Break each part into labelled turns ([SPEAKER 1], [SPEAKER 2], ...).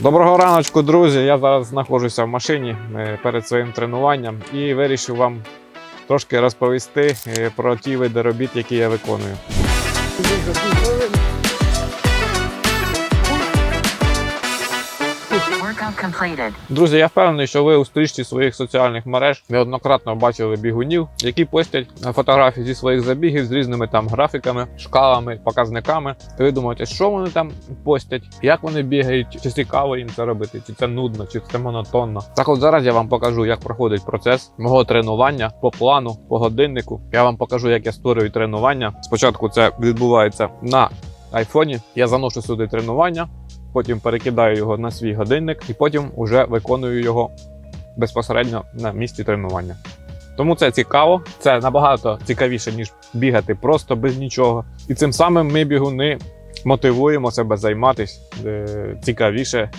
[SPEAKER 1] Доброго раночку, друзі. Я зараз знаходжуся в машині е, перед своїм тренуванням і вирішив вам трошки розповісти е, про ті види робіт, які я виконую. Друзі, я впевнений, що ви у стрічці своїх соціальних мереж неоднократно бачили бігунів, які постять фотографії зі своїх забігів з різними там графіками, шкалами, показниками. І ви думаєте, що вони там постять, як вони бігають, чи цікаво їм це робити, чи це нудно, чи це монотонно. Так от зараз я вам покажу, як проходить процес мого тренування по плану, по годиннику. Я вам покажу, як я створюю тренування. Спочатку це відбувається на айфоні. Я заношу сюди тренування потім перекидаю його на свій годинник і потім вже виконую його безпосередньо на місці тренування. Тому це цікаво, це набагато цікавіше, ніж бігати просто без нічого. І цим самим ми бігуни мотивуємо себе займатися е, цікавіше,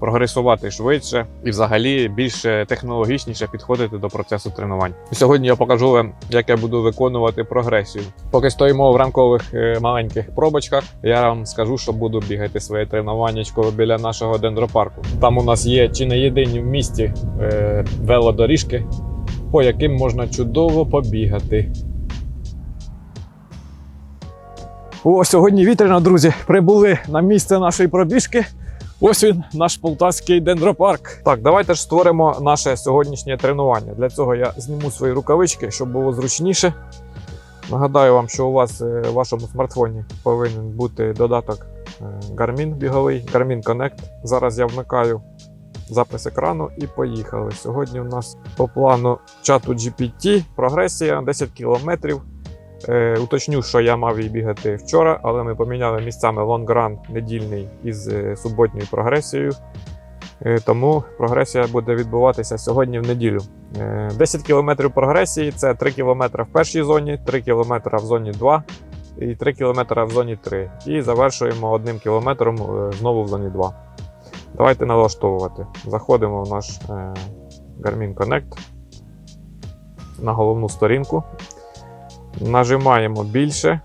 [SPEAKER 1] прогресувати швидше і взагалі більш технологічніше підходити до процесу тренувань. Сьогодні я покажу вам, як я буду виконувати прогресію. Поки стоїмо в ранкових е, маленьких пробочках, я вам скажу, що буду бігати своє тренуваннячко біля нашого дендропарку. Там у нас є чи не єдині в місті е, велодоріжки, по яким можна чудово побігати. О, сьогодні вітряно, друзі. Прибули на місце нашої пробіжки. Ось він, наш полтавський дендропарк. Так, давайте ж створимо наше сьогоднішнє тренування. Для цього я зніму свої рукавички, щоб було зручніше. Нагадаю вам, що у вас е, в вашому смартфоні повинен бути додаток е, Garmin біговий, Garmin Connect. Зараз я вмикаю запис екрану і поїхали. Сьогодні у нас по плану чату GPT прогресія 10 кілометрів. Е, уточню, що я мав її бігати вчора, але ми поміняли місцями лонгран недільний із е, суботньою прогресією. Е, тому прогресія буде відбуватися сьогодні в неділю. Е, 10 км прогресії це 3 км в першій зоні, 3 км в зоні 2 і 3 км в зоні 3. І завершуємо 1 км е, знову в зоні 2. Давайте налаштовувати. Заходимо в наш е, Garmin Connect на головну сторінку. Нажимаємо більше,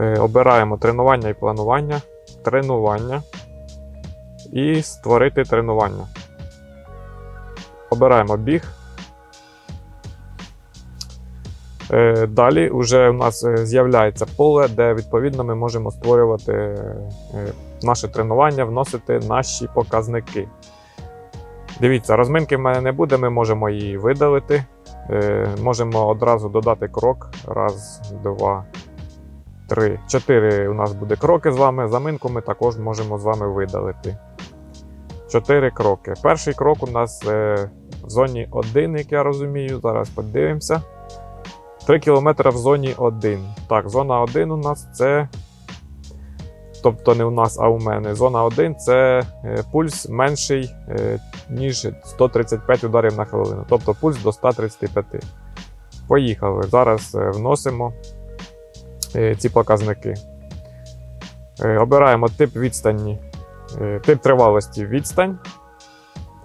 [SPEAKER 1] е, обираємо тренування і планування, тренування і створити тренування. Обираємо біг. Е, Далі вже у нас е, з'являється поле, де відповідно ми можемо створювати наше тренування, вносити наші показники. Дивіться, розминки в мене не буде, ми можемо її видалити. Е, можемо одразу додати крок. Раз, два, три, чотири. У нас буде кроки з вами. Заминку ми також можемо з вами видалити. Чотири кроки. Перший крок у нас е, в зоні 1, як я розумію. Зараз подивимося. 3 км в зоні 1. Так, зона 1 у нас це. Тобто не у нас, а у мене. Зона 1 це е, пульс менший, ніж 135 ударів на хвилину. Тобто пульс до 135. Поїхали. Зараз е, вносимо е, ці показники. Е, Обираємо тип відстані, тип тривалості відстань.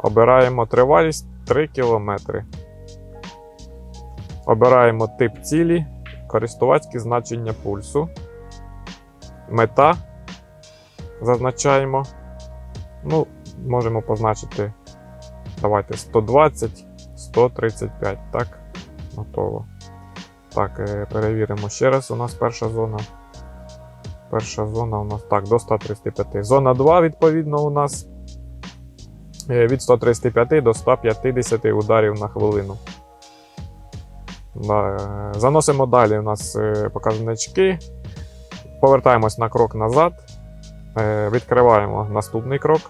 [SPEAKER 1] Обираємо тривалість 3 км. Обираємо тип цілі, користувацьке значення пульсу. Мета зазначаємо. Ну, можемо позначити. Давайте 120, 135. Так, готово. Так, е, перевіримо ще раз. У нас перша зона. Перша зона у нас так, до 135. Зона 2, відповідно, у нас е, від 135 до 150 ударів на хвилину. Е, Заносимо далі у нас показнички. Повертаємось на крок назад. Відкриваємо наступний крок.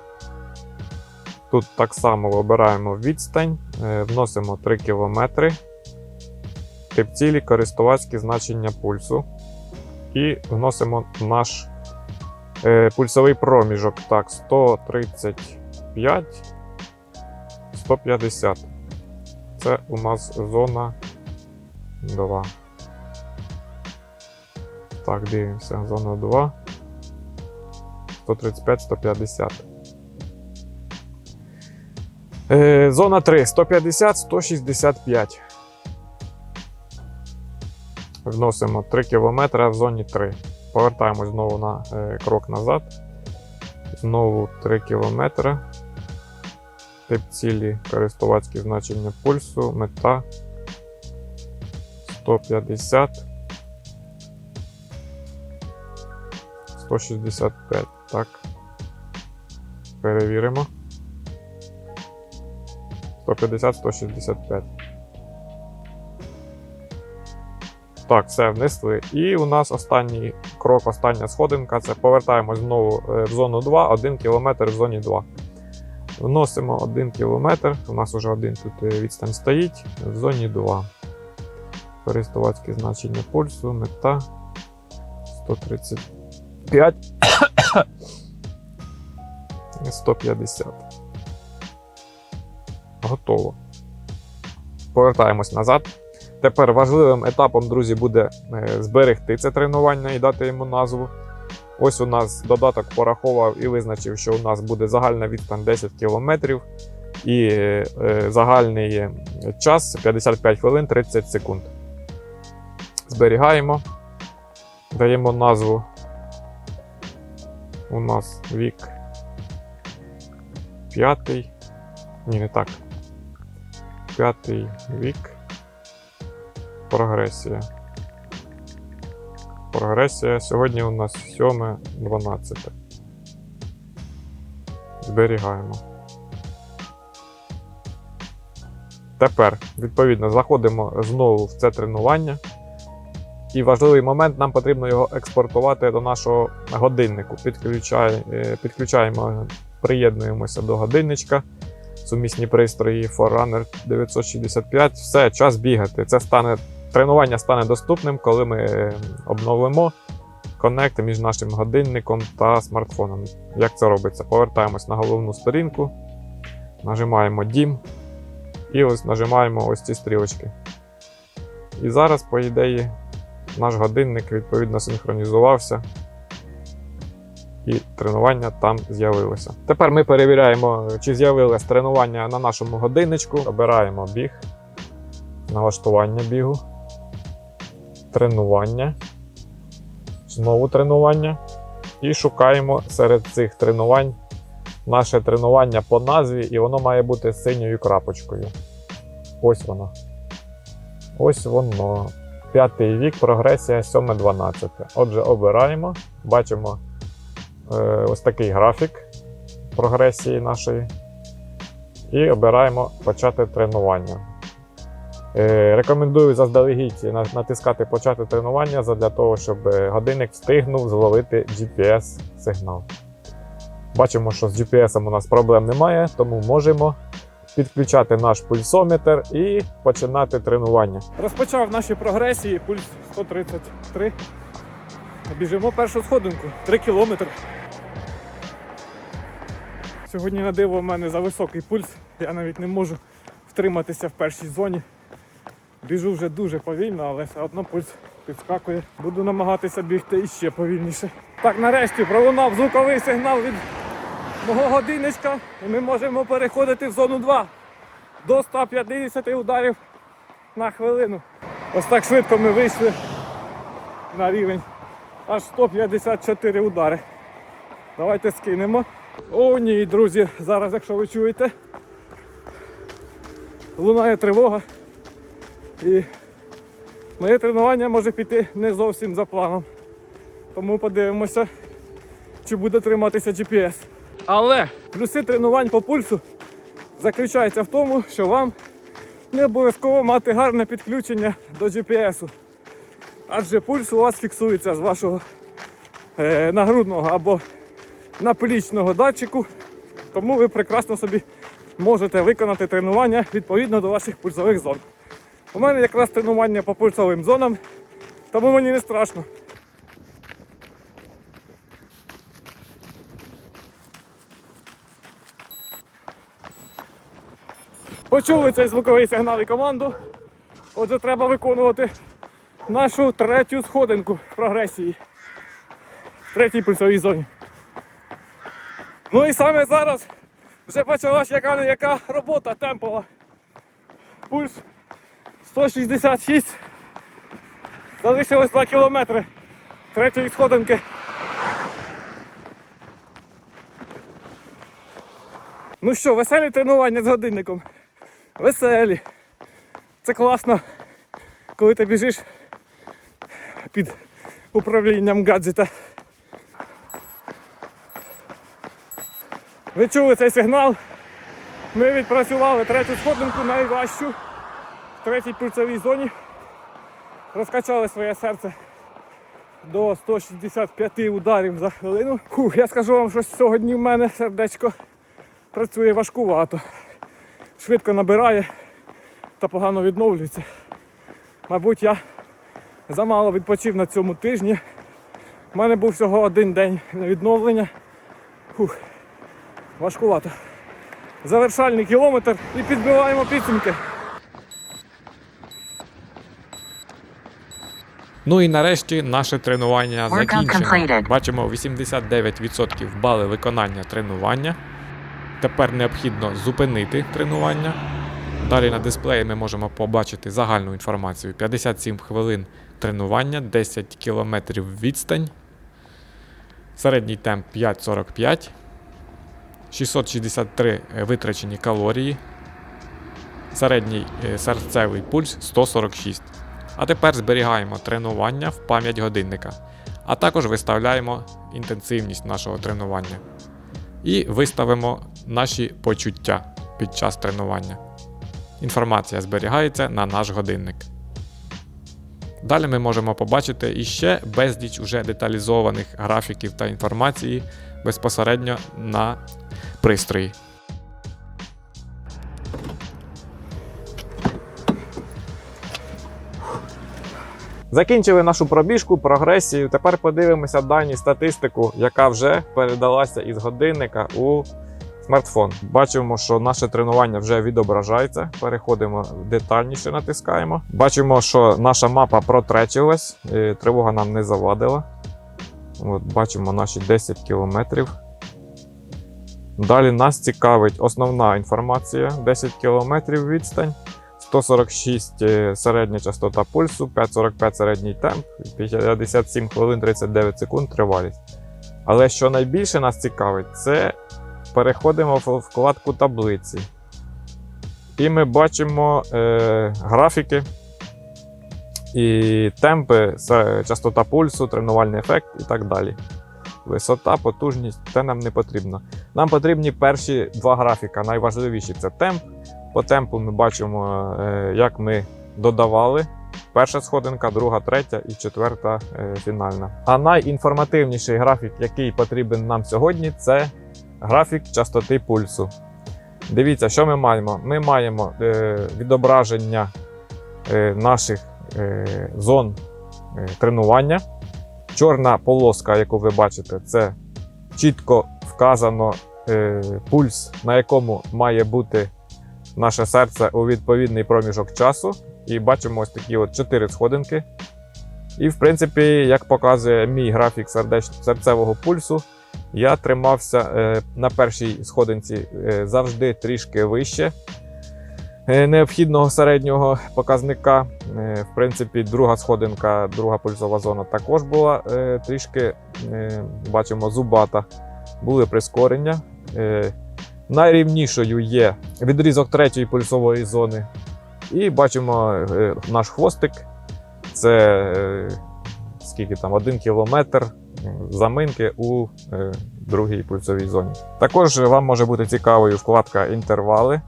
[SPEAKER 1] Тут так само обираємо відстань, е, вносимо 3 км, тип цілі, користувацьке значення пульсу. І вносимо наш е, пульсовий проміжок. Так, 135, 150. Це у нас зона 2. Так, дивимося, зона 2. 135-150. Е, зона 3 150-165. Вносимо 3 км в зоні 3. Повертаємось знову на е, крок назад. Знову 3 км. Тип цілі, користувацькі значення пульсу, мета 150. 165. Так. Перевіримо. 150, 165. Так, все внесли. І у нас останній крок, остання сходинка це повертаємось знову е, в зону 2, 1 км в зоні 2. Вносимо 1 км. У нас вже один тут е, відстань стоїть в зоні 2. Користувацьке значення пульсу, мета 135. 150. Готово. Повертаємось назад. Тепер важливим етапом, друзі, буде е, зберегти це тренування і дати йому назву. Ось у нас додаток порахував і визначив, що у нас буде загальна відстань 10 км і е, загальний час 55 хвилин 30 секунд. Зберігаємо, даємо назву. У нас вік п'ятий. Ні, не так. П'ятий вік. Прогресія. Прогресія. Сьогодні у нас 7.12. Зберігаємо. Тепер, відповідно, заходимо знову в це тренування. І важливий момент, нам потрібно його експортувати до нашого годиннику. Підключай, е, підключаємо, приєднуємося до годинничка. Сумісні пристрої Forerunner 965. Все, час бігати. Це стане тренування стане доступним, коли ми е, обновимо коннект між нашим годинником та смартфоном. Як це робиться? Повертаємось на головну сторінку, нажимаємо DIM і ось нажимаємо ось ці стрілочки. І зараз, по ідеї, наш годинник відповідно синхронізувався. І тренування там з'явилося. Тепер ми перевіряємо, чи з'явилось тренування на нашому годинничку. Обираємо біг, налаштування бігу, тренування, знову тренування. І шукаємо серед цих тренувань наше тренування по назві, і воно має бути синьою крапочкою. Ось воно. Ось воно. П'ятий вік, прогресія 7-12. Отже, обираємо, бачимо ось такий графік прогресії нашої. І обираємо почати тренування. Е, рекомендую заздалегідь натискати почати тренування для того, щоб е, годинник встигнув зловити GPS-сигнал. Бачимо, що з GPS у нас проблем немає, тому можемо підключати наш пульсометр і починати тренування. Розпочав наші прогресії, пульс 133. Біжимо першу сходинку 3 кілометри. Сьогодні на диво в мене за високий пульс. Я навіть не можу втриматися в першій зоні. Біжу вже дуже повільно, але все одно пульс підскакує. Буду намагатися бігти іще повільніше. Так, нарешті пролунав звуковий сигнал від мого годинничка, і ми можемо переходити в зону 2 до 150 ударів на хвилину. Ось так швидко ми вийшли на рівень аж 154 удари. Давайте скинемо. О, ні, друзі, зараз, якщо ви чуєте, лунає тривога. І моє тренування може піти не зовсім за планом. Тому подивимося, чи буде триматися GPS. Але плюси тренувань по пульсу заключаються в тому, що вам не обов'язково мати гарне підключення до GPS. Адже пульс у вас фіксується з вашого е, нагрудного або наплічного датчику. Тому ви прекрасно собі можете виконати тренування відповідно до ваших пульсових зон. У мене якраз тренування по пульсовим зонам, тому мені не страшно. Почули цей звуковий сигнал і команду. Отже, треба виконувати нашу третю сходинку прогресії. В третій пульсовій зоні. Ну і саме зараз вже почалась яка не яка робота темпова. Пульс 166. Залишилось 2 кілометри третьої сходинки. Ну що, веселі тренування з годинником. Веселі. Це класно, коли ти біжиш під управлінням гаджета. Ви чули цей сигнал? Ми відпрацювали третю сходинку найважчу в третій пульсовій зоні. Розкачали своє серце до 165 ударів за хвилину. Фух, я скажу вам, що сьогодні в мене сердечко працює важкувато. Швидко набирає та погано відновлюється. Мабуть, я замало відпочив на цьому тижні. У мене був всього один день на відновлення. Фух, важкувато. Завершальний кілометр і підбиваємо підсумки. Ну і нарешті наше тренування закінчено. Бачимо 89% бали виконання тренування. Тепер необхідно зупинити тренування. Далі на дисплеї ми можемо побачити загальну інформацію: 57 хвилин тренування, 10 км відстань, середній темп 5,45, 663 витрачені калорії, середній е, серцевий пульс 146. А тепер зберігаємо тренування в пам'ять годинника, а також виставляємо інтенсивність нашого тренування і виставимо наші почуття під час тренування. Інформація зберігається на наш годинник. Далі ми можемо побачити іще безліч уже деталізованих графіків та інформації безпосередньо на пристрої. Закінчили нашу пробіжку, прогресію. Тепер подивимося дані статистику, яка вже передалася із годинника у смартфон. Бачимо, що наше тренування вже відображається. Переходимо детальніше, натискаємо. Бачимо, що наша мапа протречилась, тривога нам не завадила. От, бачимо наші 10 кілометрів. Далі нас цікавить основна інформація: 10 кілометрів відстань. 146 е, середня частота пульсу, 5,45 середній темп, 57 хвилин 39 секунд тривалість. Але що найбільше нас цікавить, це переходимо в вкладку таблиці. І ми бачимо е, графіки і темпи, це частота пульсу, тренувальний ефект і так далі. Висота, потужність це нам не потрібно. Нам потрібні перші два графіка. Найважливіші це темп. По темпу ми бачимо, е, як ми додавали. Перша сходинка, друга, третя і четверта е, фінальна. А найінформативніший графік, який потрібен нам сьогодні, це графік частоти пульсу. Дивіться, що ми маємо. Ми маємо е, відображення е, наших е, зон е, тренування. Чорна полоска, яку ви бачите, це чітко вказано е, пульс, на якому має бути наше серце у відповідний проміжок часу. І бачимо ось такі от 4 сходинки. І, в принципі, як показує мій графік сердеч- серцевого пульсу, я тримався е, на першій сходинці е, завжди трішки вище е, необхідного середнього показника. В принципі, друга сходинка, друга пульсова зона також була трішки, бачимо, зубата. Були прискорення. Найрівнішою є відрізок третьої пульсової зони. І бачимо наш хвостик. Це скільки там, один кілометр заминки у е, другій пульсовій зоні. Також вам може бути цікавою вкладка інтервали.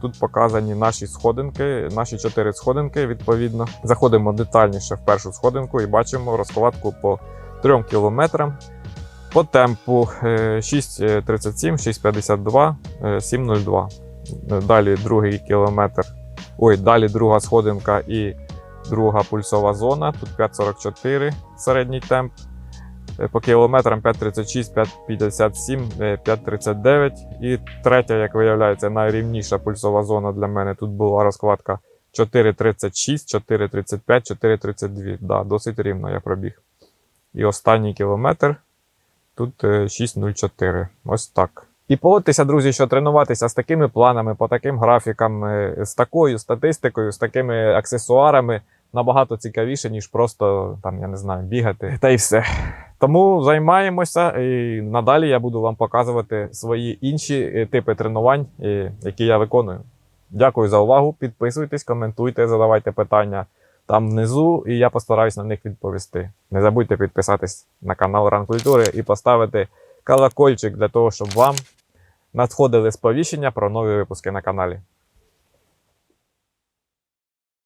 [SPEAKER 1] Тут показані наші сходинки, наші чотири сходинки. Відповідно, заходимо детальніше в першу сходинку і бачимо розкладку по 3 кілометрам. По темпу е, 6.37, 6.52, е, 7.02. Е, Далі другий кілометр. Ой, далі друга сходинка і друга пульсова зона. Тут 5.44 середній темп. Е, По кілометрам 5.36, 5.57, е, 5.39. І третя, як виявляється, найрівніша пульсова зона для мене. Тут була розкладка 4.36, 4.35, 4.32. Да, досить рівно я пробіг. І останній кілометр тут е, 6.04. Ось так. І погодьтеся, друзі, що тренуватися з такими планами, по таким графікам, е, з такою статистикою, з такими аксесуарами набагато цікавіше, ніж просто там, я не знаю, бігати. Та й все. Тому займаємося і надалі я буду вам показувати свої інші е, типи тренувань, е, які я виконую. Дякую за увагу. Підписуйтесь, коментуйте, задавайте питання там внизу, і я постараюсь на них відповісти. Не забудьте підписатись на канал Ран Культури і поставити колокольчик для того, щоб вам надходили сповіщення про нові випуски на каналі.